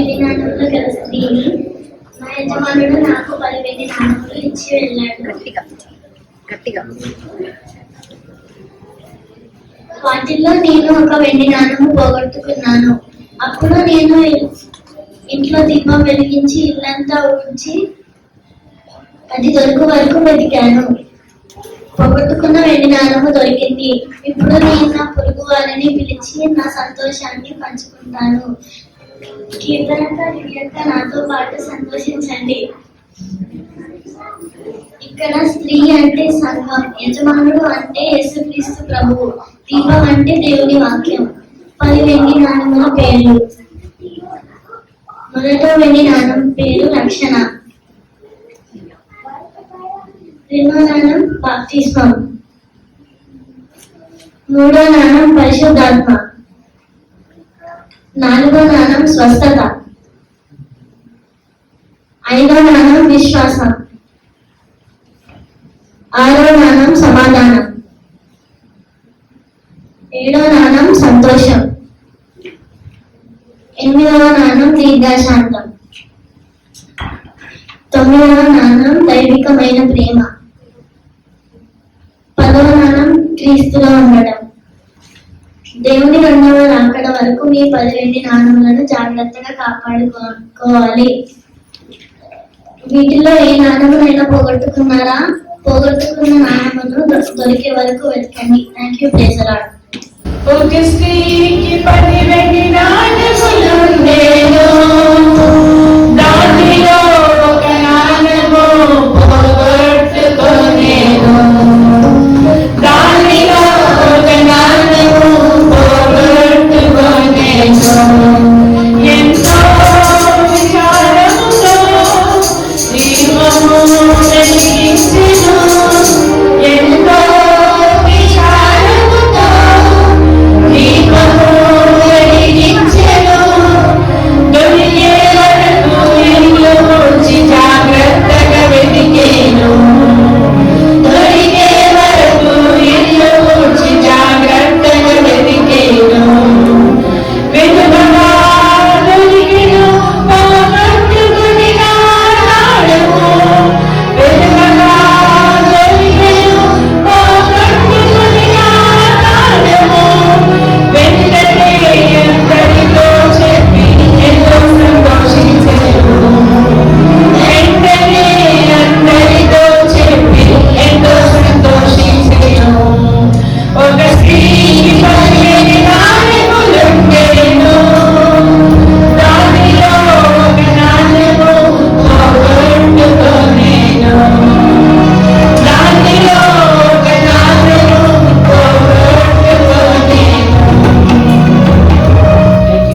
తొమ్మిది నాలుగులో గెలుస్తుంది మా యజమానుడు నాకు పదివేలు నాలుగులు ఇచ్చి వెళ్ళాడు. గట్టిగా గట్టిగా. వాటిల్లో నేను ఒక వెండి నాణము పోగొట్టుకున్నాను. అప్పుడు నేను ఇంట్లో దీపం వెలిగించి ఇల్లంతా ఉంచి అది దొరకు వరకు వెతికాను. పోగొట్టుకున్న వెండి నాణము దొరికింది. ఇప్పుడు నేను నా పొరుగు వారిని పిలిచి నా సంతోషాన్ని పంచుకుంటాను. కీర్తనకారి యొక్క నాతో పాటు సంతోషించండి. ఇక్కడ స్త్రీ అంటే సంఘం యజమానుడు అంటే యేసుక్రీస్తు ప్రభువు దీపం అంటే దేవుని వాక్యం. పది వెండి నాణముల పేర్లు. మొదట వెండి నాణం పేరు రక్షణ. రెండో నాణం బాప్తిస్మం. మూడో నాణం పరిశుద్ధాత్మ. నాలుగో నాణం స్వస్థత. ఐదో నాణం విశ్వాసం. ఆరో నాణం సమాధానం. ఏడో నాణం సంతోషం. ఎనిమిదవ నాణం దీర్ఘశాంతం. తొమ్మిదవ నాణం దైవికమైన ప్రేమ. పదవ నాణం క్రీస్తులో ఉండడం. దేవుని రెండవ రాకడ వరకు మీ పది నాణములను జాగ్రత్తగా కాపాడుకోవాలి. వీటిలో ఏ నాణమునైనా పోగొట్టుకున్నారా? పోగొట్టుకున్న నాణమును దొరికే వరకు వెతకండి. Thank you ప్లేసరాడ్